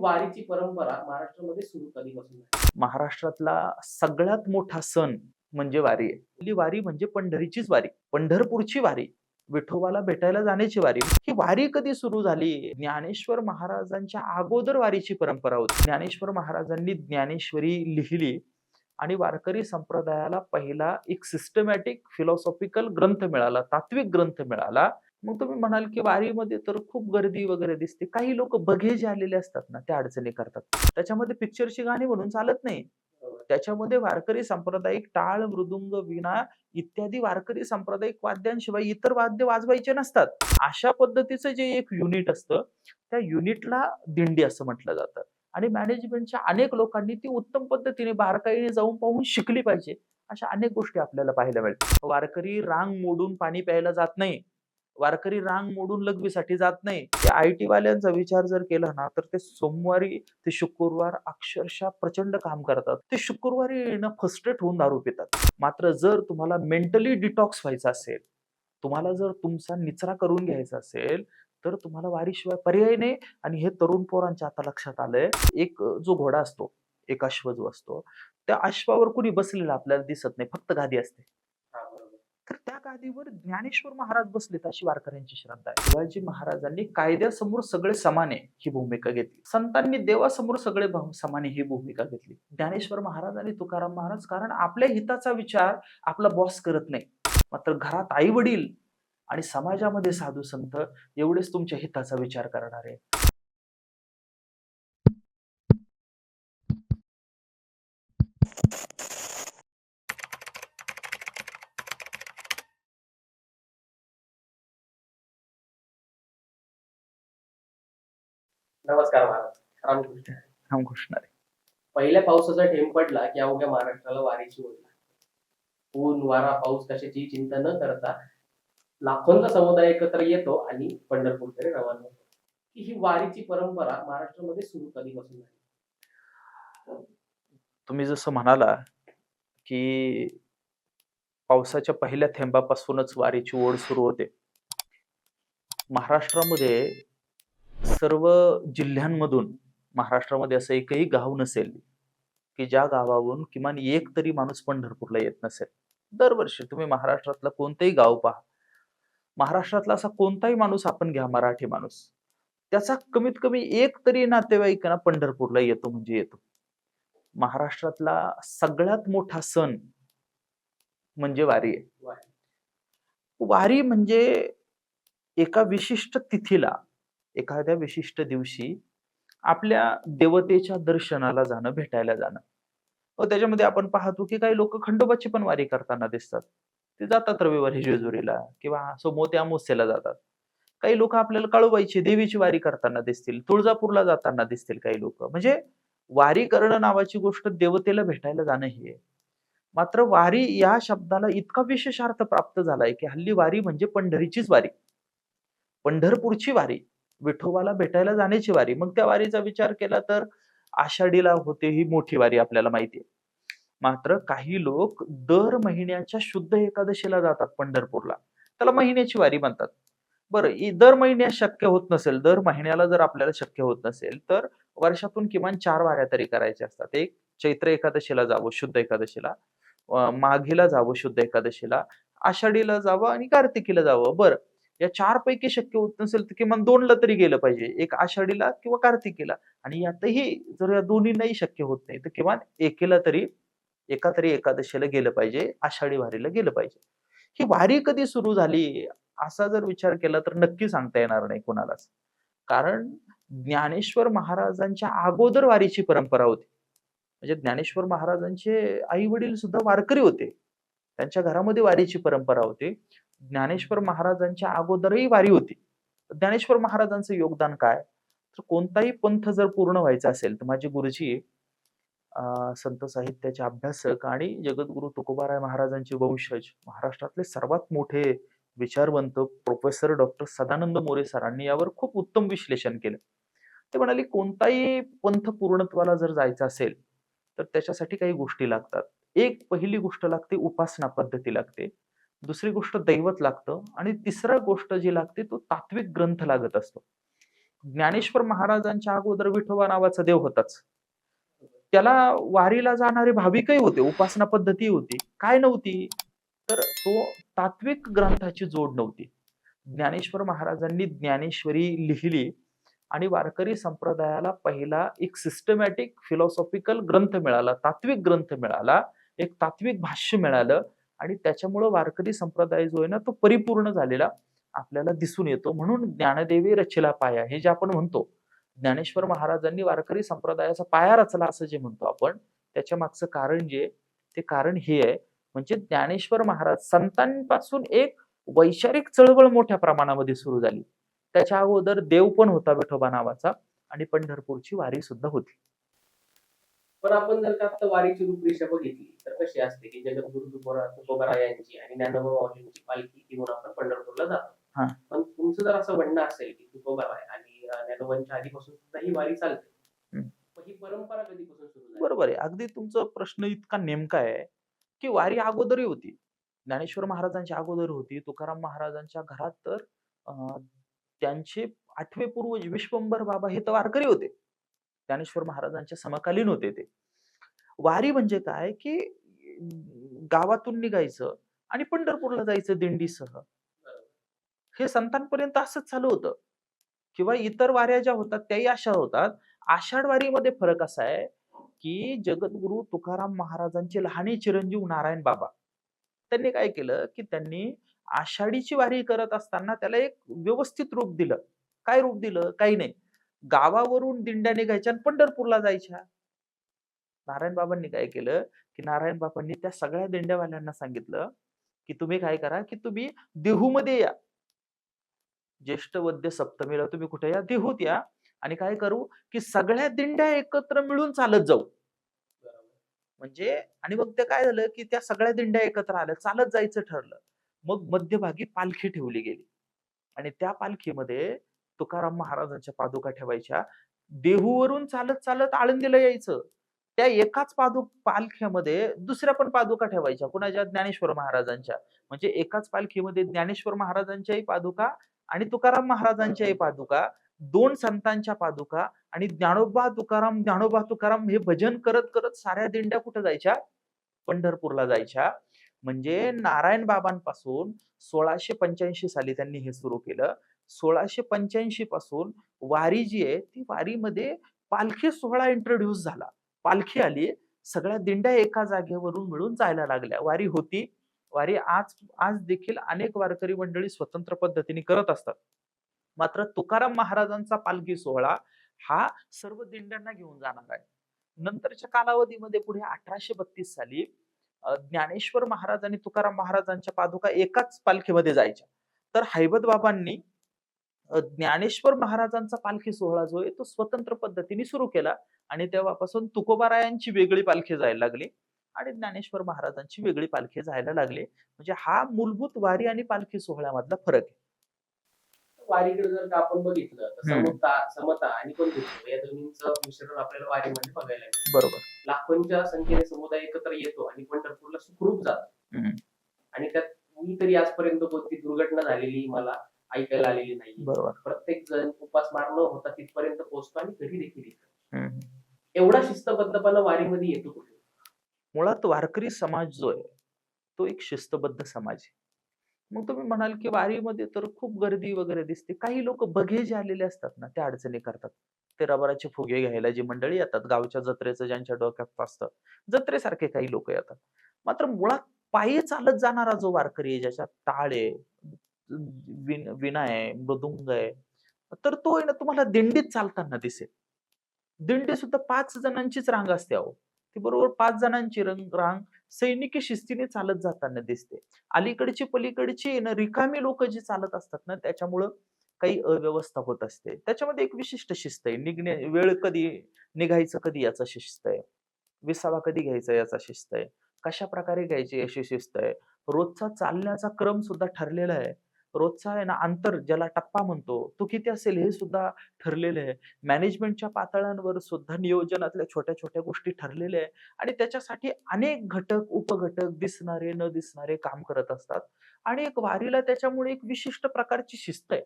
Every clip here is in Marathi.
वारीची परंपरा महाराष्ट्रामध्ये सुरू कधीपासून आहे महाराष्ट्रातला सगळ्यात मोठा सण म्हणजे वारी आहे. आपली वारी म्हणजे पंढरीचीच वारी पंढरपूरची वारी विठोबाला भेटायला जाण्याची वारी. ही वारी कधी सुरू झाली? ज्ञानेश्वर महाराजांच्या अगोदर वारीची परंपरा होती. ज्ञानेश्वर महाराजांनी ज्ञानेश्वरी लिहिली आणि वारकरी संप्रदायाला पहिला एक सिस्टमॅटिक फिलॉसॉफिकल ग्रंथ मिळाला तात्विक ग्रंथ मिळाला. मग तुम्ही म्हणाल की वारीमध्ये तर खूप गर्दी वगैरे दिसते. काही लोक बघे जे आलेले असतात ना त्या अडचणी करतात. त्याच्यामध्ये पिक्चरची गाणी म्हणून चालत नाही. त्याच्यामध्ये वारकरी सांप्रदायिक टाळ मृदुंग विणा इत्यादी वारकरी सांप्रदायिक वाद्यांशिवाय इतर वाद्य वाजवायचे नसतात. अशा पद्धतीचं जे एक युनिट असतं त्या युनिटला दिंडी असं म्हटलं जातं. आणि मॅनेजमेंटच्या अनेक लोकांनी ती उत्तम पद्धतीने बारकाईने जाऊन पाहून शिकली पाहिजे. अशा अनेक गोष्टी आपल्याला पाहायला मिळतात. वारकरी रांग मोडून पाणी प्यायला जात नाही. वारकरी रांग मोडून लघवीसाठी जात नाही. ते आय टी वाल्यांचा विचार जर केला ना तर ते सोमवारी ते शुक्रवार अक्षरशः प्रचंड काम करतात. ते शुक्रवारी ना फस्ट्रेट होऊन दारू पितात. मात्र जर तुम्हाला मेंटली डिटॉक्स व्हायचं असेल तुम्हाला जर तुमचा निचरा करून घ्यायचा असेल तर तुम्हाला वारीशिवाय पर्याय नाही. आणि हे तरुण पोरांच्या आता लक्षात आलंय. एक जो घोडा असतो एक अश्व जो असतो त्या अश्वावर कुणी बसलेला आपल्याला दिसत नाही फक्त गादी असते. तर त्या गादीवर ज्ञानेश्वर महाराज बसलेत अशी वारकऱ्यांची श्रद्धा आहे. शिवाजी महाराजांनी कायद्यासमोर सगळे समान आहे ही भूमिका घेतली. संतांनी देवासमोर सगळे भाव- समान ही भूमिका घेतली. ज्ञानेश्वर महाराज आणि तुकाराम महाराज कारण आपल्या हिताचा विचार आपला बॉस करत नाही. मात्र घरात आई वडील आणि समाजामध्ये साधू संत एवढेच तुमच्या हिताचा विचार करणार. नमस्कार महाराज. रामकृष्ण रामकृष्ण. पहिल्या पावसाचा ठेंब पडला की अवघ्या महाराष्ट्राला वारीची ओढ लागते. ऊन वारा पाऊस कशाची चिंता न करता लाखोंचा समुदाय एकत्र येतो आणि पंढरपूरकडे रवाना होतो. की ही वारीची परंपरा महाराष्ट्रामध्ये सुरू कधीपासून झाली? तुम्ही जसं म्हणाला की पावसाच्या पहिल्या थेंबापासूनच वारीची ओढ सुरू होते. महाराष्ट्रामध्ये सर्व जिल्ह्यांमधून महाराष्ट्रामध्ये असं एकही गाव नसेल की ज्या गावावरून किमान एक तरी माणूस पंढरपूरला येत नसेल. दरवर्षी तुम्ही महाराष्ट्रातलं कोणतंही गाव पहा. महाराष्ट्रातला असा कोणताही माणूस आपण घ्या मराठी माणूस. त्याचा कमीत कमी एक तरी नातेवाईक ना पंढरपूरला येतो म्हणजे येतो. महाराष्ट्रातला सगळ्यात मोठा सण म्हणजे वारी आहे. वारी म्हणजे एका विशिष्ट तिथीला एखाद्या विशिष्ट दिवशी आपल्या देवतेच्या दर्शनाला जाणं भेटायला जाणं. व त्याच्यामध्ये आपण पाहतो की काही लोक खंडोबाची पण वारी करताना दिसतात. ते जातात रविवारी जेजुरीला किंवा सोमोते अमावस्येला जातात. काही लोक आपल्याला कळवायची देवीची वारी करताना दिसतील तुळजापूरला जाताना दिसतील काही लोक. म्हणजे वारी करणं नावाची गोष्ट देवतेला भेटायला जाणं ही आहे. मात्र वारी या शब्दाला इतका विशेषार्थ प्राप्त झालाय की हल्ली वारी म्हणजे पंढरीचीच वारी. पंढरपूरची वारी. विठोबाला भेटायला जाण्याची वारी. मग त्या वारीचा विचार केला तर आषाढीला होते ही मोठी वारी आपल्याला माहिती आहे मात्र काही लोक दर महिन्याच्या शुद्ध एकादशीला जातात पंढरपूरला. त्याला महिन्याची वारी म्हणतात. बरं दर महिन्यात शक्य होत नसेल दर महिन्याला जर आपल्याला शक्य होत नसेल तर वर्षातून किमान चार वाऱ्या तरी करायच्या असतात. एक चैत्र एकादशीला जावं शुद्ध एकादशीला. माघीला जावं शुद्ध एकादशीला. आषाढीला जावं आणि कार्तिकीला जावं. बरं या चार पैकी शक्य होत नसेल तर किमान दोनला तरी गेलं पाहिजे. एक आषाढीला किंवा कार्तिकीला. आणि यातही जर या दोन्ही नाही शक्य होत नाही तर किमान एकेला तरी एका तरी एकादशीला गेलं पाहिजे आषाढी वारीला गेलं पाहिजे. ही वारी कधी सुरू झाली असा जर विचार केला तर नक्की सांगता येणार नाही कोणालाच. कारण ज्ञानेश्वर महाराजांच्या अगोदर वारीची परंपरा होती. म्हणजे ज्ञानेश्वर महाराजांचे आई वडील सुद्धा वारकरी होते. त्यांच्या घरामध्ये वारीची परंपरा होती. ज्ञानेश्वर महाराजांच्या अगोदरही वारी होती. ज्ञानेश्वर महाराजांचं योगदान काय? तर कोणताही पंथ जर पूर्ण व्हायचा असेल तर माझे गुरुजी अं, संत साहित्याचे अभ्यासक आणि जगद्गुरु तुकोबाराय महाराजांचे वंशज महाराष्ट्रातले सर्वात मोठे विचारवंत प्रोफेसर डॉक्टर सदानंद मोरे सरांनी यावर खूप उत्तम विश्लेषण केलं. ते म्हणाले कोणताही पंथ पूर्णत्वाला जर जायचं असेल तर त्याच्यासाठी काही गोष्टी लागतात. एक पहिली गोष्ट लागते उपासना पद्धती लागते. दुसरी गोष्ट दैवत लागतं आणि तिसरा गोष्ट जी लागते तो तात्विक ग्रंथ लागत असतो. ज्ञानेश्वर महाराजांच्या अगोदर विठोबा नावाचा देव होताच. त्याला वारीला जाणारे भाविकही होते उपासना पद्धती होती. काय नव्हती? तर तो तात्विक ग्रंथाची जोड नव्हती. ज्ञानेश्वर महाराजांनी ज्ञानेश्वरी लिहिली आणि वारकरी संप्रदायाला पहिला एक सिस्टमॅटिक फिलॉसॉफिकल ग्रंथ मिळाला तात्विक ग्रंथ मिळाला एक तात्विक भाष्य मिळालं. आणि त्याच्यामुळं वारकरी संप्रदाय जो आहे ना तो परिपूर्ण झालेला आपल्याला दिसून येतो. म्हणून ज्ञानदेवी रचला पाया हे जे आपण म्हणतो ज्ञानेश्वर महाराजांनी वारकरी संप्रदायाचा पाया रचला असं जे म्हणतो आपण त्याच्या मागचं कारण जे ते कारण हे आहे. म्हणजे ज्ञानेश्वर महाराज संतांपासून एक वैचारिक चळवळ मोठ्या प्रमाणामध्ये सुरू झाली. त्याच्या अगोदर देव पण होता विठोबा नावाचा आणि पंढरपूरची वारी सुद्धा होती. पण आपण जर का आता वारीची रूपरेषा बघितली तर कशी असते की जगद्गुरु तुकोबा तुकोबाराय यांची आणि ज्ञानोबा माऊलींची पालखी घेऊन आपण पंढरपूरला. जातो. पण तुमचं जर असं म्हणणं असेल की तुकोबाराय आणि ज्ञानोबांच्या आधीपासून सुद्धा ही वारी चालते. ही परंपरा कधीपासून सुरू बरोबर आहे. अगदी तुमचा प्रश्न इतका नेमका आहे की वारी अगोदरही होती. ज्ञानेश्वर महाराजांच्या अगोदर होती. तुकाराम महाराजांच्या घरात तर त्यांचे आठवे पूर्वज विश्वंभर बाबा हे तर वारकरी होते. ज्ञानेश्वर महाराजांच्या समकालीन होते ते. वारी म्हणजे काय की गावातून निघायचं आणि पंढरपूरला जायचं दिंडीसह. हे संतांपर्यंत असंच चालू होतं. किंवा इतर वाऱ्या ज्या होतात त्याही अशा होतात. आषाढ वारीमध्ये फरक असा आहे की जगद्गुरु तुकाराम महाराजांचे लहाने चिरंजीव नारायण बाबा त्यांनी काय केलं की त्यांनी आषाढीची वारी करत असताना त्याला एक व्यवस्थित रूप दिलं. काय रूप दिलं? काही नाही. गावावरून दिंड्या निघायच्या आणि पंढरपूरला जायच्या. नारायण बाबांनी काय केलं की नारायण बाबांनी त्या सगळ्या दिंड्यावाल्यांना सांगितलं की तुम्ही काय करा की तुम्ही देहूमध्ये या. ज्येष्ठ वद्य सप्तमीला तुम्ही कुठे या? देहूत या. आणि काय करू की सगळ्या दिंड्या एकत्र मिळून चालत जाऊ. म्हणजे आणि मग ते काय झालं की त्या सगळ्या दिंड्या एकत्र आल्या चालत जायचं ठरलं. मग मध्यभागी पालखी ठेवली गेली. आणि त्या पालखीमध्ये तुकाराम महाराजांच्या पादुका ठेवायच्या. देहूवरून चालत चालत आळंदीला यायचं. त्या एकाच पादू पालख्यामध्ये दुसऱ्या पण पादुका ठेवायच्या. कुणाच्या? ज्ञानेश्वर महाराजांच्या. म्हणजे एकाच पालखीमध्ये ज्ञानेश्वर महाराजांच्याही पादुका आणि तुकाराम महाराजांच्याही पादुका दोन संतांच्या पादुका आणि ज्ञानोबा तुकाराम ज्ञानोबा तुकाराम हे भजन करत करत साऱ्या दिंड्या कुठं जायच्या? पंढरपूरला जायच्या. म्हणजे नारायण बाबांपासून सोळाशे पंच्याऐंशी साली त्यांनी हे सुरू केलं. सोळाशे पंच्याऐंशी पासून वारी जी आहे ती वारीमध्ये पालखी सोहळा इंट्रोड्यूस झाला. पालखी आली सगळ्या दिंड्या एका जागेवरून मिळून जायला लागल्या. वारी होती. वारी आज आज देखील अनेक वारकरी मंडळी स्वतंत्र पद्धतीने करत असतात. मात्र तुकाराम महाराजांचा पालखी सोहळा हा सर्व दिंड्यांना घेऊन जाणार आहे. नंतरच्या कालावधीमध्ये पुढे अठराशे बत्तीस साली ज्ञानेश्वर महाराज आणि तुकाराम महाराजांच्या पादुका एकाच पालखीमध्ये जायच्या. तर हैबत बाबांनी ज्ञानेश्वर महाराजांचा पालखी सोहळा जो आहे तो स्वतंत्र पद्धतीने सुरू केला आणि तेव्हापासून तुकोबारायांची वेगळी पालखी जायला लागली आणि ज्ञानेश्वर महाराजांची वेगळी पालखी जायला लागली. म्हणजे हा मूलभूत वारी आणि पालखी सोहळ्यामधला फरक आहे. वारीकडे जर का आपण बघितलं तर. समता समता आणि बंधुत्व या दोन्हींचं मिश्रण आपल्याला वारीमध्ये बघायला मिळतं. बरोबर. लाखोंच्या संख्येने समुदाय एकत्र येतो आणि पंढरपूरला सुखरूप जातो. आणि त्यात मी तरी आजपर्यंत कोणती दुर्घटना झालेली मला ऐकायला आलेली नाही बरोबर. प्रत्येक जण उपास मार न होता तिथपर्यंत पोहोचतो आणि घरी देखील येतो. एवढा शिस्तबद्धपणा वारीमध्ये येतो कुठे? मुळात वारकरी समाज जो आहे तो एक शिस्तबद्ध समाज आहे. मग तुम्ही म्हणाल की वारीमध्ये तर खूप गर्दी वगैरे दिसते. काही लोक बघे जे आलेले असतात ना त्या अडचणी करतात. ते रबराचे फुगे घ्यायला जी मंडळी येतात गावच्या जत्रेचं ज्यांच्या डोक्यात असतं जत्रेसारखे काही लोक येतात. मात्र मुळात पायी चालत जाणारा जो वारकरी आहे ज्याच्यात टाळ आहे आहे मृदुंग आहे. तर तो आहे ना तुम्हाला दिंडीत चालताना दिसेल. दिंडी सुद्धा पाच जणांचीच रांग असते अहो. ती बरोबर पाच जणांची रंग रांग सैनिकी शिस्तीने चालत जाताना दिसते. अलीकडची पलीकडची ना रिकामी लोक जी चालत असतात ना त्याच्यामुळं काही अव्यवस्था होत असते. त्याच्यामध्ये एक विशिष्ट शिस्त आहे. निघणे वेळ कधी निघायचं कधी याचा शिस्त आहे. विसावा कधी घ्यायचा याचा शिस्त आहे. कशा प्रकारे घ्यायची याची शिस्त आहे? रोजचा चालण्याचा क्रम सुद्धा ठरलेला आहे. रोजचा आहे ना अंतर ज्याला टप्पा म्हणतो तो किती असेल हे सुद्धा ठरलेलं आहे. मॅनेजमेंटच्या पातळ्यांवर सुद्धा नियोजनातल्या छोट्या छोट्या गोष्टी ठरलेल्या आहे आणि त्याच्यासाठी अनेक घटक उपघटक दिसणारे न दिसणारे काम करत असतात आणि एक वारीला त्याच्यामुळे एक विशिष्ट प्रकारची शिस्त आहे.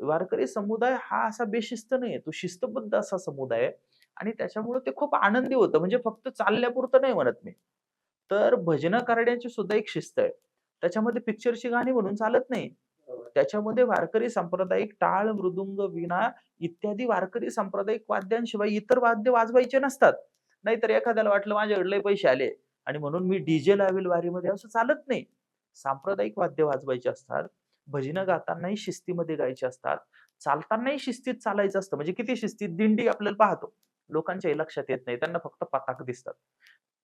वारकरी समुदाय हा असा बेशिस्त नाही तो शिस्तबद्ध असा समुदाय आहे आणि त्याच्यामुळे ते खूप आनंदी होतं. म्हणजे फक्त चालल्यापुरतं नाही म्हणत मी. तर भजनं करण्याची सुद्धा एक शिस्त आहे. त्याच्यामध्ये पिक्चरची गाणी म्हणून चालत नाही. त्याच्यामध्ये वारकरी सांप्रदायिक टाळ मृदुंग विणा इत्यादी वारकरी सांप्रदायिक वाद्यांशिवाय इतर वाद्य वाजवायचे नसतात. नाहीतर एखाद्याला वाटलं माझ्याकडले पैसे आले आणि म्हणून मी डीजे लावेल वारीमध्ये असं चालत नाही. सांप्रदायिक वाद्य वाजवायचे असतात भजनं गातानाही शिस्तीमध्ये गायचे असतात चालतानाही शिस्तीत चालायचं असतं. म्हणजे किती शिस्तीत? दिंडी आपल्याला पाहतो. लोकांच्याही लक्षात येत नाही. त्यांना फक्त पताक दिसतात.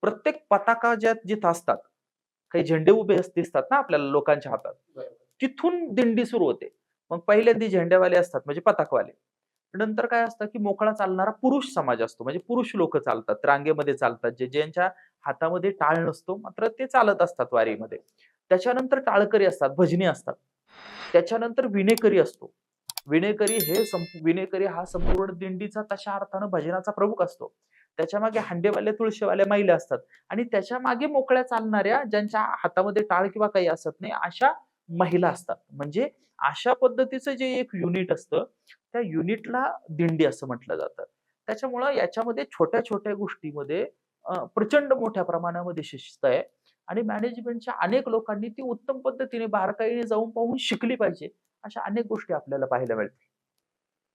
प्रत्येक पताका ज्या जिथं असतात काही झेंडे उभे दिसतात ना आपल्याला लोकांच्या हातात. तिथून दिंडी सुरू होते. मग पहिल्यांदा झेंड्यावाले असतात म्हणजे पताकवाले. नंतर काय असतं की मोकळा चालणारा पुरुष समाज असतो. म्हणजे पुरुष लोक चालतात रांगेमध्ये चालतात. जे ज्यांच्या हातामध्ये टाळ नसतो मात्र ते चालत असतात वारीमध्ये. त्याच्यानंतर टाळकरी असतात भजनी असतात. त्याच्यानंतर विणेकरी असतो. विणेकरी हे विणेकरी हा संपूर्ण दिंडीचा तशा अर्थानं भजनाचा प्रमुख असतो. त्याच्यामागे हांडेवाले तुळशीवाल्या महिला असतात. आणि त्याच्यामागे मोकळ्या चालणाऱ्या ज्यांच्या हातामध्ये टाळ किंवा काही असत नाही अशा महिला असतात म्हणजे अशा पद्धतीचं जे एक युनिट असतं त्या युनिटला दिंडी असं म्हटलं जातं त्याच्यामुळं याच्यामध्ये छोट्या छोट्या गोष्टीमध्ये प्रचंड मोठ्या प्रमाणामध्ये शिस्त आहे आणि मॅनेजमेंटच्या अनेक लोकांनी ती उत्तम पद्धतीने बारकाईने जाऊन पाहून शिकली पाहिजे अशा अनेक गोष्टी आपल्याला पाहायला मिळतील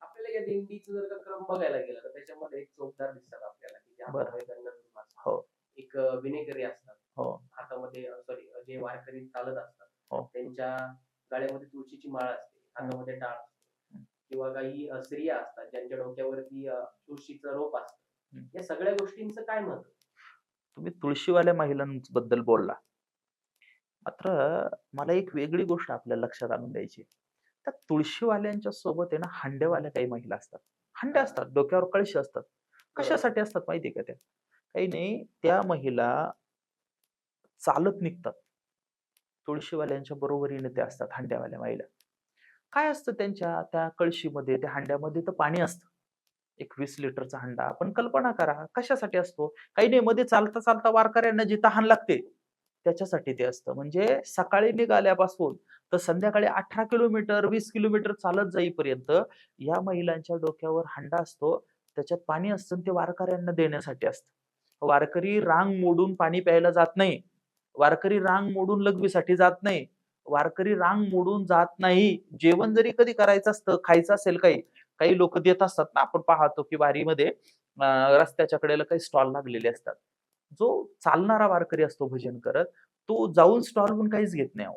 आपल्याला या दिंडीचं जर का क्रम बघायला गेला तर त्याच्यामध्ये एक चौकदार दिसतात आपल्याला की जे. हातामध्ये. हो. एक विणेकरी असतात हो हातामध्ये सॉरी जे वारकरी चालत असतात हो. त्यांच्या गळ्यामध्ये तुळशीची माळ असते हातामध्ये टाळ असते. किंवा काही अं, स्त्रिया असतात ज्यांच्या डोक्यावरती अं, तुळशीचं रोप असतं. हम्म. या सगळ्या गोष्टींचं काय महत्त्व तुम्ही तुळशीवाल्या महिलांबद्दल बोलला. मात्र मला एक वेगळी गोष्ट आपल्या लक्षात आणून द्यायची त्या तुळशीवाल्यांच्या सोबत आहे ना हांड्यावाल्या काही महिला असतात. हांड्या असतात डोक्यावर कळशी असतात. कशासाठी असतात माहितीये का त्या? काही नाही त्या महिला चालत निघतात. तुळशीवाल्यांच्या बरोबरीने त्या असतात हांड्यावाल्या महिला काय असतं त्यांच्या त्या कळशीमध्ये त्या हांड्यामध्ये तर पाणी असतं. एक वीस लिटरचा हांडा. आपण कल्पना करा कशासाठी असतो? काही नाही मध्ये चालता चालता वारकऱ्यांना जी तहान लागते त्याच्यासाठी ते असतं. म्हणजे सकाळी निघाल्यापासून तर संध्याकाळी अठरा किलोमीटर वीस किलोमीटर चालत जाईपर्यंत या महिलांच्या डोक्यावर हांडा असतो. त्याच्यात पाणी असतं ते वारकऱ्यांना देण्यासाठी असतं. वारकरी रांग मोडून पाणी प्यायला जात नाही. वारकरी रांग मोडून लघवीसाठी जात नाही. वारकरी रांग मोडून जात नाही. जेवण जरी कधी करायचं असतं खायचं असेल काही काही लोक देत असतात ना आपण पाहतो की वारीमध्ये रस्त्याच्या कडेला काही स्टॉल लागलेले असतात. जो चालणारा वारकरी असतो भजन करत तो जाऊन स्टॉलहून काहीच घेत नाही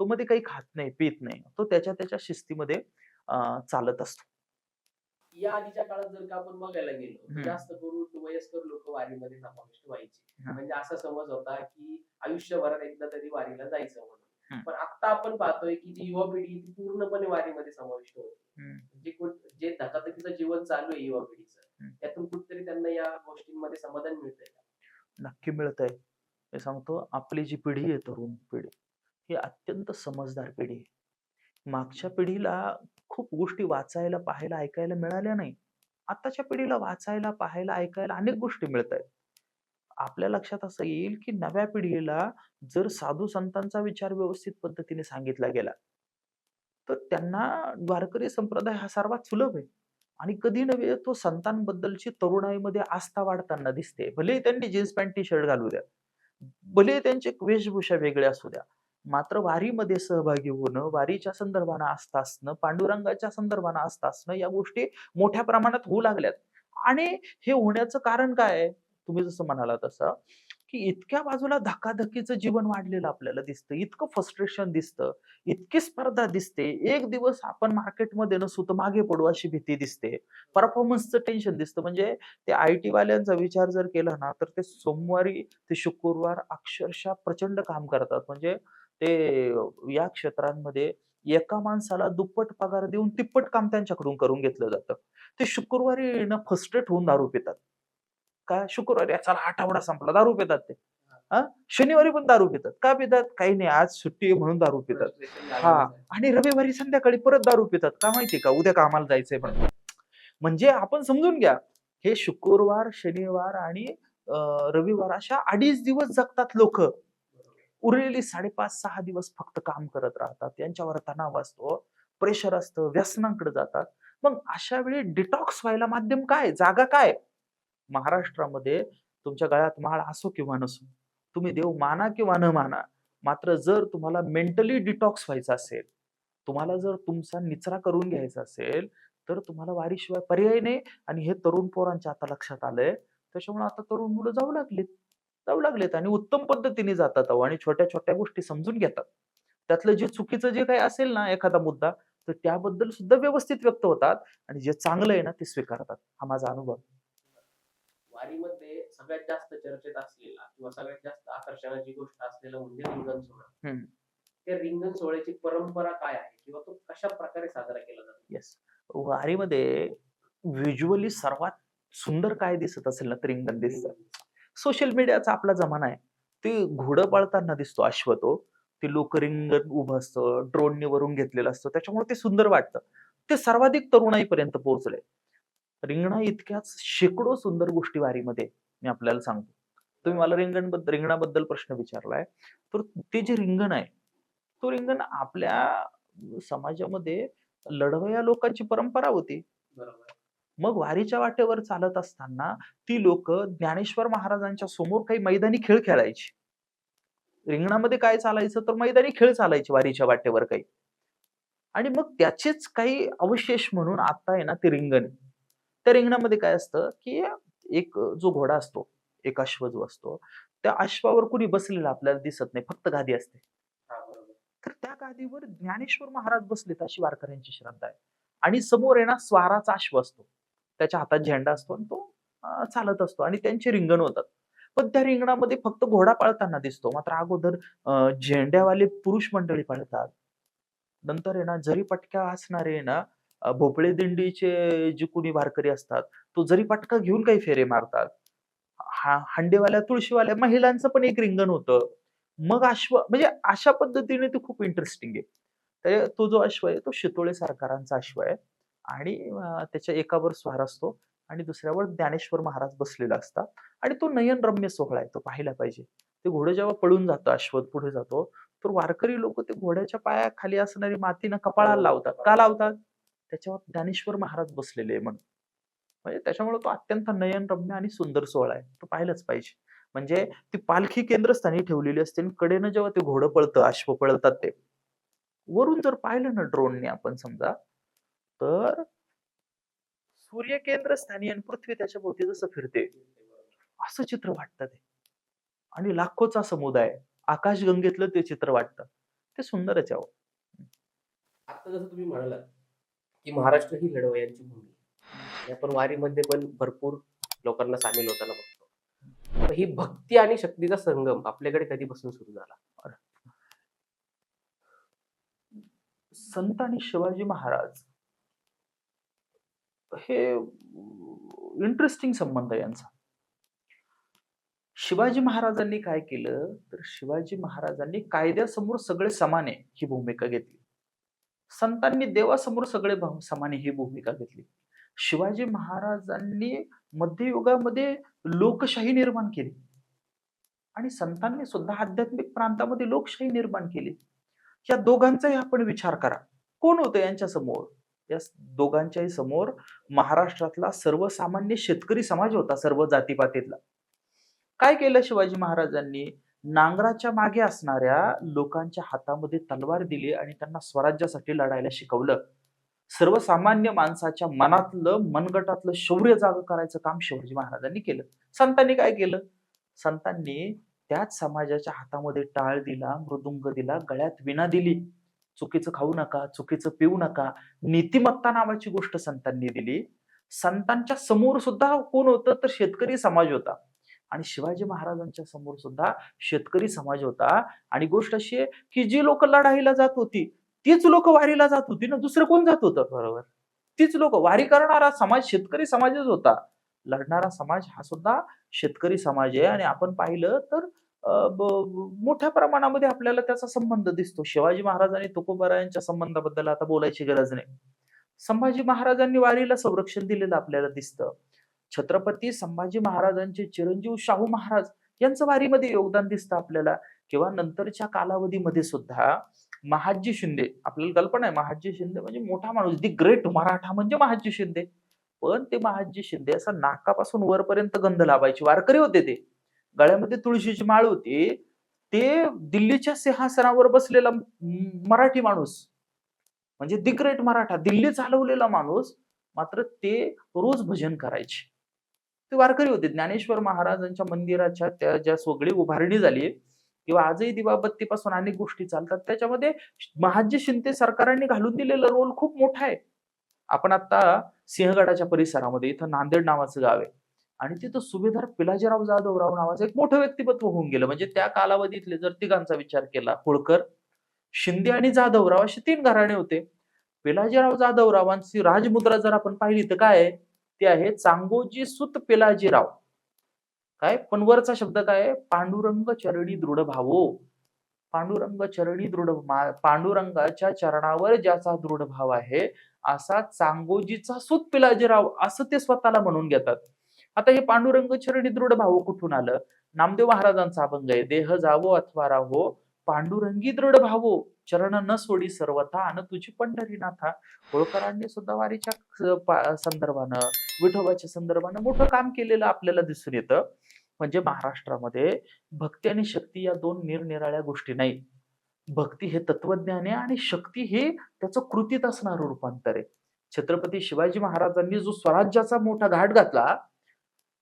तो मध्ये काही खात नाही पित नाही. तो त्याच्या त्याच्या शिस्तीमध्ये चालत असतो. या आधीच्या काळात जर का आपण बघायला गेलो. जास्त करून वयस्कर लोक वारीमध्ये समाविष्ट व्हायचे हा. म्हणजे असा समज होता की आयुष्यभरात एकदा तरी वारीला जायचं म्हणून. पण आता आपण पाहतोय की जी युवा पिढी ती पूर्णपणे वारीमध्ये समाविष्ट होती जे कुठ- जे धकाधकीचं जीवन चालू आहे युवा पिढीचं. त्यातून कुठतरी त्यांना या गोष्टींमध्ये समाधान मिळतंय का? नक्की मिळत आहे मी सांगतो आपली जी पिढी आहे तरुण पिढी ही अत्यंत समजदार पिढी आहे मागच्या पिढीला खूप गोष्टी वाचायला पाहायला ऐकायला मिळाल्या नाही. आताच्या पिढीला वाचायला पाहायला ऐकायला अनेक गोष्टी मिळत आहेत आपल्या लक्षात असं येईल की नव्या पिढीला जर साधू संतांचा विचार व्यवस्थित पद्धतीने सांगितला गेला तर त्यांना वारकरी संप्रदाय हा सर्वात सुलभ आहे. आणि कधी नव्हे तो संतांबद्दलची तरुणाईमध्ये आस्था वाढताना दिसते. भले त्यांनी जीन्स पॅन्ट टी शर्ट घालू द्या. भले त्यांची वेशभूषा वेगळ्या असू द्या. मात्र वारीमध्ये सहभागी होणं वारीच्या संदर्भानं आस्था असणं पांडुरंगाच्या संदर्भानं आस्था असणं या गोष्टी मोठ्या प्रमाणात होऊ लागल्यात. आणि हे होण्याचं कारण काय आहे? तुम्ही जसं म्हणाला तसं की इतक्या बाजूला धकाधकीचं जीवन वाढलेलं आपल्याला दिसतं. इतकं फ्रस्ट्रेशन दिसतं. इतकी स्पर्धा दिसते. एक दिवस आपण मार्केटमध्ये नसू तर मागे पडू अशी भीती दिसते. परफॉर्मन्सचं टेन्शन दिसतं. म्हणजे ते आय टी वाल्यांचा विचार जर केला ना तर ते सोमवारी ते शुक्रवार अक्षरशः प्रचंड काम करतात. म्हणजे ते या क्षेत्रांमध्ये एका माणसाला दुप्पट पगार देऊन तिप्पट काम त्यांच्याकडून करून घेतलं जातं. ते शुक्रवारी ना फर्स्टेट होऊन दारू पितात. काय शुक्रवारी चला आठवडा संपला दारू पितात ते. हा? शनिवारी पण दारू पितात. का पितात? काही नाही आज सुट्टी आहे म्हणून दारू पितात. हा. आणि रविवारी संध्याकाळी परत दारू पितात. का माहितीये का? उद्या कामाला जायचंय पण म्हणजे आपण समजून घ्या हे शुक्रवार शनिवार आणि रविवार अशा अडीच दिवस जगतात लोक. उरलेली साडेपाच सहा दिवस फक्त काम करत राहतात. त्यांच्यावर तणाव असतो प्रेशर असतं व्यसनांकडे जातात. मग अशा वेळी डिटॉक्स व्हायला माध्यम काय? जागा काय? महाराष्ट्रामध्ये तुमच्या गळ्यात माळ असो किंवा नसो तुम्ही देव माना किंवा न माना मात्र जर तुम्हाला मेंटली डिटॉक्स व्हायचं असेल तुम्हाला जर तुमचा निचरा करून घ्यायचा असेल तर तुम्हाला वारीशिवाय पर्याय नाही. आणि हे तरुण पोरांच्या आता लक्षात आलंय. त्याच्यामुळे आता तरुण मुलं जाऊ लागलीत. जाऊ लागलेत आणि उत्तम पद्धतीने जातात अहो आणि छोट्या छोट्या गोष्टी समजून घेतात. त्यातलं जे चुकीचं जे काही असेल ना एखादा मुद्दा तर त्याबद्दल सुद्धा व्यवस्थित व्यक्त होतात आणि जे चांगलं आहे ना ते स्वीकारतात. हा माझा अनुभव. वारीमध्ये सगळ्यात जास्त चर्चेत असलेला किंवा सगळ्यात जास्त आकर्षणाची गोष्ट असलेलं म्हणजे रिंगण सोहळा. त्या रिंगण सोहळ्याची परंपरा काय आहे किंवा तो कशा प्रकारे साजरा केला जातो? येस वारीमध्ये व्हिज्युअली सर्वात सुंदर काय दिसत असेल ना तर रिंगण दिसतं? सोशल मीडियाचा आपला जमाना आहे. ते घोडं पाळताना दिसतो अश्व तो ते लोक रिंगण उभं असतं ड्रोनने वरून घेतलेलं असतं. त्याच्यामुळे ते सुंदर वाटतं. ते सर्वाधिक तरुणाईपर्यंत पोहोचलंय रिंगणा इतक्याच शेकडो सुंदर गोष्टी वारीमध्ये मी आपल्याला सांगतो. तुम्ही मला रिंगण रिंगणाबद्दल प्रश्न विचारलाय. तर ते जे रिंगण आहे तो रिंगण आपल्या समाजामध्ये लढवया लोकांची परंपरा होती. बरोबर. मग वारीच्या वाटेवर चालत असताना ती लोक ज्ञानेश्वर महाराजांच्या समोर काही मैदानी खेळ खेळायची. रिंगणामध्ये काय चालायचं तर मैदानी खेळ चालायचे वारीच्या वाटेवर काही. आणि मग त्याचेच काही अवशेष म्हणून आता आहे ना ते रिंगण. त्या रिंगणामध्ये काय असतं की एक जो घोडा असतो एक अश्व जो असतो त्या अश्वावर कुणी बसलेलं आपल्याला दिसत नाही फक्त गादी असते. तर त्या गादीवर ज्ञानेश्वर महाराज बसलेत अशी वारकऱ्यांची श्रद्धा आहे. आणि समोर आहे ना स्वाराचा अश्व असतो. त्याच्या हातात झेंडा असतो आणि तो चालत असतो आणि त्यांचे रिंगण होतात. पण त्या रिंगणामध्ये फक्त घोडा पाळताना दिसतो. मात्र अगोदर झेंड्यावाले पुरुष मंडळी पाळतात. नंतर आहे ना जरी पटक्या असणारे ना भोपळे दिंडीचे जे कुणी वारकरी असतात तो जरी पटका घेऊन काही फेरे मारतात. हा हंडेवाल्या तुळशीवाल्या महिलांचं पण एक रिंगण होतं. मग अश्व म्हणजे अशा पद्धतीने ते खूप इंटरेस्टिंग आहे. तर तो जो अश्व आहे तो शितोळे सरकारांचा अश्व आहे. आणि त्याच्या एकावर स्वार असतो आणि दुसऱ्यावर ज्ञानेश्वर महाराज बसलेला असतात आणि तो नयनरम्य सोहळा आहे तो पाहायला पाहिजे. ते घोडं जेव्हा पळून जातं अश्व पुढे जातो तर वारकरी लोक ते घोड्याच्या पायाखाली असणारी मातीनं कपाळाला लावतात. का लावतात? त्याच्यावर ज्ञानेश्वर महाराज बसलेले आहे म्हणून. म्हणजे त्याच्यामुळे तो अत्यंत नयनरम्य आणि सुंदर सोहळा आहे. तो पाहिलाच पाहिजे. म्हणजे ती पालखी केंद्रस्थानी ठेवलेली असते आणि कडेनं जेव्हा ते घोडं पळतं अश्व पळतात ते. वरून जर पाहिलं ना ड्रोनने आपण समजा तर सूर्य केंद्रस्थानी आणि पृथ्वी त्याच्या भोवती जसं फिरते असं चित्र वाटतं ते. आणि लाखोचा समुदाय आकाशगंगेतलं ते चित्र वाटतं. ते सुंदरच आहे अहो. आता जसं तुम्ही म्हणालात की महाराष्ट्र ही लढवयांची भूमी आपण वारीमध्ये पण भरपूर लोकांना सामील होताना बघतो. तर ही भक्ती आणि शक्तीचा संगम आपल्याकडे कधीपासून सुरू झाला? संत आणि शिवाजी महाराज हे इंटरेस्टिंग संबंध आहे यांचा. शिवाजी महाराजांनी काय केलं? तर शिवाजी महाराजांनी कायद्यासमोर सगळे समान आहे ही भूमिका घेतली. संतांनी देवासमोर सगळे समाने समान ही भूमिका घेतली. शिवाजी महाराजांनी मध्ययुगामध्ये लोकशाही निर्माण केली. आणि संतांनी सुद्धा आध्यात्मिक प्रांतामध्ये लोकशाही निर्माण केली. या दोघांचाही आपण विचार करा. कोण होतं यांच्या समोर या दोघांच्याही समोर महाराष्ट्रातला सर्वसामान्य शेतकरी समाज होता सर्व जातीपातीतला. काय केलं शिवाजी महाराजांनी? नांगराच्या मागे असणाऱ्या लोकांच्या हातामध्ये तलवार दिली आणि त्यांना स्वराज्यासाठी लढायला शिकवलं. सर्वसामान्य माणसाच्या मनातलं मनगटातलं शौर्य जाग करायचं काम शिवाजी महाराजांनी केलं. संतांनी काय केलं? संतांनी त्याच समाजाच्या हातामध्ये टाळ दिला मृदुंग दिला गळ्यात विणा दिली. चुकीचं खाऊ नका चुकीचं पिऊ नका. नीतिमत्ता नावाची गोष्ट संतांनी दिली. संतांच्या समोर सुद्धा कोण होतं? तर शेतकरी समाज होता. आणि शिवाजी महाराजांच्या समोर सुद्धा शेतकरी समाज होता. आणि गोष्ट अशी आहे की जी लोक लढाईला जात होती तीच लोक वारीला जात होती ना? दुसरं कोण जात होतं? बरोबर. तीच लोक. वारी करणारा समाज शेतकरी समाजच होता. लढणारा समाज हा सुद्धा शेतकरी समाज आहे. आणि आपण पाहिलं तर मोठ्या प्रमाणामध्ये आपल्याला त्याचा संबंध दिसतो. शिवाजी महाराज आणि तुकोबारायांच्या संबंधाबद्दल आता बोलायची गरज नाही. संभाजी महाराजांनी वारीला संरक्षण दिलेलं आपल्याला दिसतं. छत्रपती संभाजी महाराजांचे चिरंजीव शाहू महाराज यांचं वारीमध्ये योगदान दिसतं आपल्याला. किंवा नंतरच्या कालावधीमध्ये सुद्धा महाजी शिंदे आपल्याला कल्पना आहे महाजी शिंदे म्हणजे मोठा माणूस दी ग्रेट मराठा म्हणजे महाजी शिंदे. पण ते महाजी शिंदे असं नाकापासून वरपर्यंत गंध लावायचे. वारकरी होते ते. गळ्यामध्ये तुळशीची माळ होती. ते दिल्लीच्या सिंहासनावर बसलेला मराठी माणूस म्हणजे दी ग्रेट मराठा दिल्ली चालवलेला माणूस मात्र ते रोज भजन करायचे. ते वारकरी होते. ज्ञानेश्वर महाराजांच्या मंदिराच्या त्या ज्या सगळी उभारणी झाली किंवा आजही दिवाबत्तीपासून अनेक गोष्टी चालतात. त्याच्यामध्ये महाजी शिंदे सरकारांनी घालून दिलेला रोल खूप मोठा आहे. आपण आता सिंहगडाच्या परिसरामध्ये इथं नांदेड नावाचं गाव आहे. आणि तिथं सुभेदार पिलाजीराव जाधवराव नावाचं एक मोठं व्यक्तिमत्व होऊन गेलं. म्हणजे त्या कालावधीतले जर तिघांचा विचार केला होळकर शिंदे आणि जाधवराव असे तीन घराणे होते. पिलाजीराव जाधवरावांची राजमुद्रा जर आपण पाहिली तर काय आहे? ते आहे चांगोजी सुत पिलाजीराव. काय? पण वरचा शब्द काय आहे? पांडुरंग चरणी दृढ भावो. पांडुरंग चरणी दृढ पांडुरंगाच्या चरणावर ज्याचा दृढ भाव आहे असा चांगोजीचा सुत पिलाजीराव असं ते स्वतःला म्हणून घेतात. आता हे पांडुरंग चरणी दृढ भाव कुठून आलं? नामदेव महाराजांचा अभंग आहे देह जावो अथवा राहो पांडुरंगी दृढ भावो चरण न सोडी सर्वथा आणि तुझी पंढरीनाथा होळकरांनी सुद्धा वारीच्या संदर्भानं विठोबाच्या संदर्भानं मोठं काम केलेलं आपल्याला दिसून येतं. म्हणजे महाराष्ट्रामध्ये भक्ती आणि शक्ती या दोन निरनिराळ्या गोष्टी नाही. भक्ती हे तत्वज्ञान आहे आणि शक्ती हे त्याचं कृतीत असणारं रूपांतर आहे. छत्रपती शिवाजी महाराजांनी जो स्वराज्याचा मोठा घाट घातला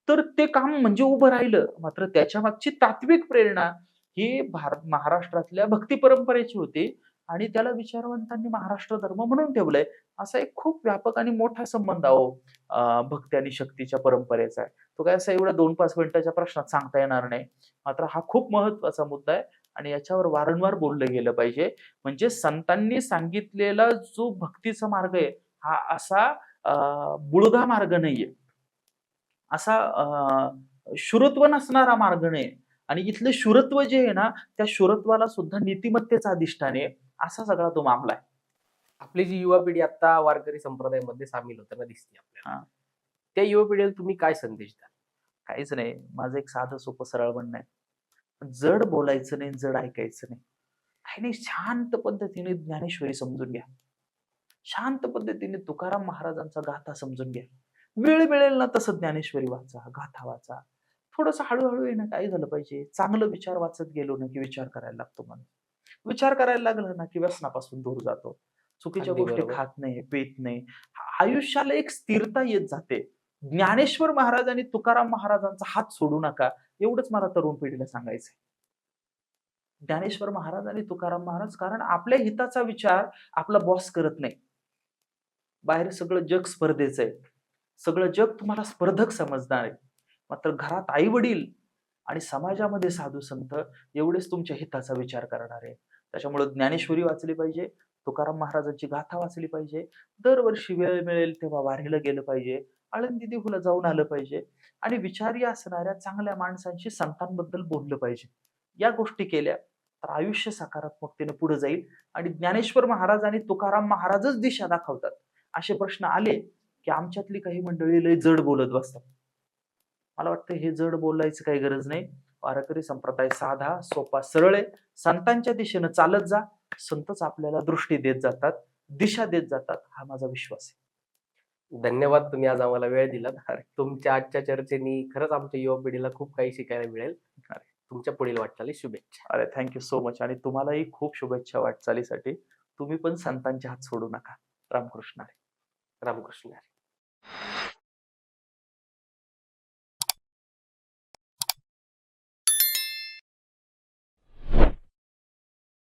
तर ते काम म्हणजे उभं राहिलं. मात्र त्याच्या मागची तात्विक प्रेरणा ही भारत महाराष्ट्रातल्या भक्ती परंपरेची होती आणि त्याला विचारवंतांनी महाराष्ट्र धर्म म्हणून ठेवलंय असा एक खूप व्यापक आणि मोठा संबंध आहो अं, भक्ती आणि शक्तीच्या परंपरेचा आहे. तो काय असा एवढ्या दोन पाच मिनिटाच्या प्रश्नात सांगता येणार नाही. मात्र हा खूप महत्त्वाचा मुद्दा आहे आणि याच्यावर वारंवार बोललं गेलं पाहिजे. म्हणजे संतांनी सांगितलेला जो भक्तीचा मार्ग आहे हा असा अं, बुळगा मार्ग नाहीये. असा अं, शुरत्व नसणारा मार्ग नाही. आणि इथलं शुरत्व जे आहे ना त्या शुरत्वाला सुद्धा नीतिमत्तेचा अधिष्ठान आहे असा सगळा तो मामला आहे. आपली जी युवा पिढी आता वारकरी संप्रदायामध्ये सामील होताना दिसते आपल्याला. त्या युवा पिढीला तुम्ही काय संदेश द्याल? काहीच नाही. माझं एक साधं सोपं सरळ म्हणणं आहे. जड बोलायचं नाही जड ऐकायचं नाही. काही नाही शांत पद्धतीने ज्ञानेश्वरी समजून घ्या. शांत पद्धतीने तुकाराम महाराजांचा गाथा समजून घ्या. वेळ मिळेल ना तसं ज्ञानेश्वरी वाचा गाथा वाचा. थोडस हळूहळू ना काय झालं पाहिजे. चांगलं विचार वाचत गेलो ना की विचार करायला लागतो माणूस. विचार करायला लागला ना की व्यसनापासून दूर जातो. चुकीच्या गोष्टी. खात नाही पेत नाही. आयुष्याला एक स्थिरता येत जाते. ज्ञानेश्वर महाराज आणि तुकाराम महाराजांचा हात सोडू नका. एवढंच मला तरुण पिढीला सांगायचंय. ज्ञानेश्वर महाराज आणि तुकाराम महाराज कारण आपल्या हिताचा विचार आपला बॉस करत नाही. बाहेर सगळं जग स्पर्धेचं आहे. सगळं जग तुम्हाला स्पर्धक समजणार आहे. मात्र घरात आई वडील आणि समाजामध्ये साधू संत एवढेच तुमच्या हिताचा विचार करणार. आहे त्याच्यामुळे ज्ञानेश्वरी वाचली पाहिजे तुकाराम महाराजांची गाथा वाचली पाहिजे दरवर्षी वेळ मिळेल तेव्हा वारीला गेलं पाहिजे आळंदी देहूला जाऊन आलं पाहिजे आणि विचारी असणाऱ्या चांगल्या माणसांशी संतांबद्दल बोललं पाहिजे. या गोष्टी केल्या तर आयुष्य सकारात्मकतेने पुढे जाईल आणि ज्ञानेश्वर महाराज आणि तुकाराम महाराजच दिशा दाखवतात. असे प्रश्न आले की आमच्यातली काही मंडळी लय जड बोलत बसतात. मला वाटतं हे जड बोलायचं काही गरज नाही. वारकरी संप्रदाय साधा सोपा सरळ आहे. संतांच्या दिशेनं चालत जा. संतच आपल्याला दृष्टी देत जातात दिशा देत जातात हा माझा विश्वास आहे. धन्यवाद तुम्ही आज आम्हाला वेळ दिलात. तुमच्या आजच्या चर्चेनी खरंच आमच्या युवा पिढीला खूप काही शिकायला मिळेल. अरे. तुमच्या पुढील वाटचाली शुभेच्छा. अरे थँक्यू सो मच आणि तुम्हालाही खूप शुभेच्छा वाटचालीसाठी. तुम्ही पण संतांचे हात सोडू नका. रामकृष्ण. रामकृष्ण you